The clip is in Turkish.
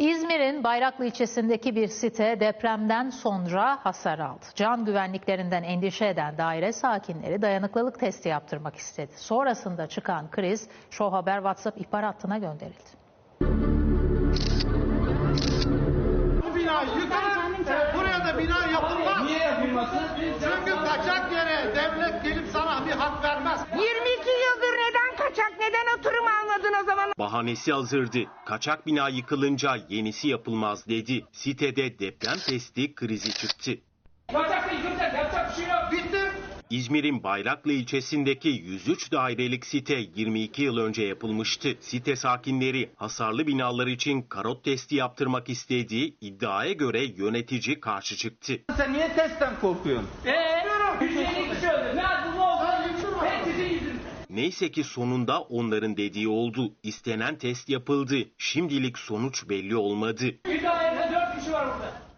İzmir'in Bayraklı ilçesindeki bir site depremden sonra hasar aldı. Can güvenliklerinden endişe eden daire sakinleri dayanıklılık testi yaptırmak istedi. Sonrasında çıkan kriz Show Haber WhatsApp ihbar hattına gönderildi. Bu bina yıkılıp buraya da bina yapılmaz. Niye yapılmasın? Çünkü kaçak yere devlet gelip sana bir hak vermez. 22 Bahanesi hazırdı. Kaçak bina yıkılınca yenisi yapılmaz dedi. Sitede deprem testi krizi çıktı. Kaçakta yıkılacak yapacak bir şey yok. Bitti. İzmir'in Bayraklı ilçesindeki 103 dairelik site 22 yıl önce yapılmıştı. Site sakinleri hasarlı binalar için karot testi yaptırmak istediği iddiaya göre yönetici karşı çıktı. Sen niye testten korkuyorsun? Eee? 150 kişi öldü. Neyse ki sonunda onların dediği oldu. İstenen test yapıldı. Şimdilik sonuç belli olmadı. Bir dairede 4 kişi var burada.